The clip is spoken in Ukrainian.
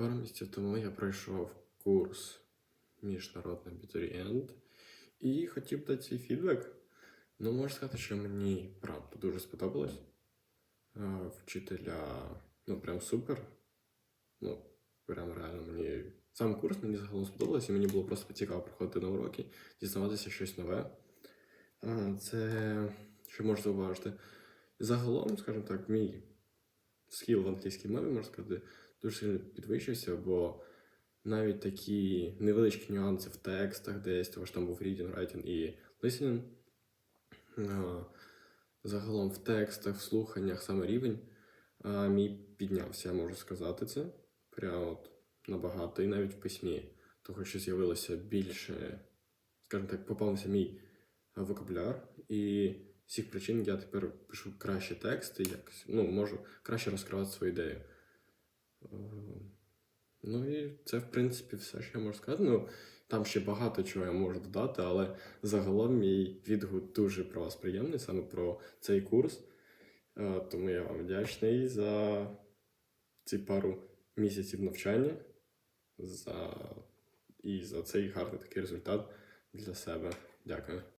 Пару місяців тому я пройшов курс міжнародний абітурієнт і хотів дати свій фідбек. Ну, можу сказати, що мені правда дуже сподобалось. Вчителя, ну, прям супер. Ну, прям реально мені. Сам курс мені загалом сподобалось, і мені було просто цікаво приходити на уроки, дізнаватися щось нове. Це що можу зауважити. Загалом, скажімо так, мій скіл в англійській мові, можна сказати, дуже сильно підвищився, бо навіть такі невеличкі нюанси в текстах десь, тому що там був reading, writing і listening. Загалом в текстах, в слуханнях саме рівень е, мій піднявся, я можу сказати це. Прямо от набагато. І навіть в письмі, того що з'явилося більше, скажімо так, поповнився мій вокабуляр. І з цих причин я тепер пишу краще тексти, якось, ну, можу краще розкривати свою ідею. Ну і це, в принципі, все, що я можу сказати. Ну, там ще багато чого я можу додати, але загалом мій відгук дуже про вас приємний, саме про цей курс. Е, Тому я вам вдячний за ці пару місяців навчання за... і за цей гарний такий результат для себе. Дякую.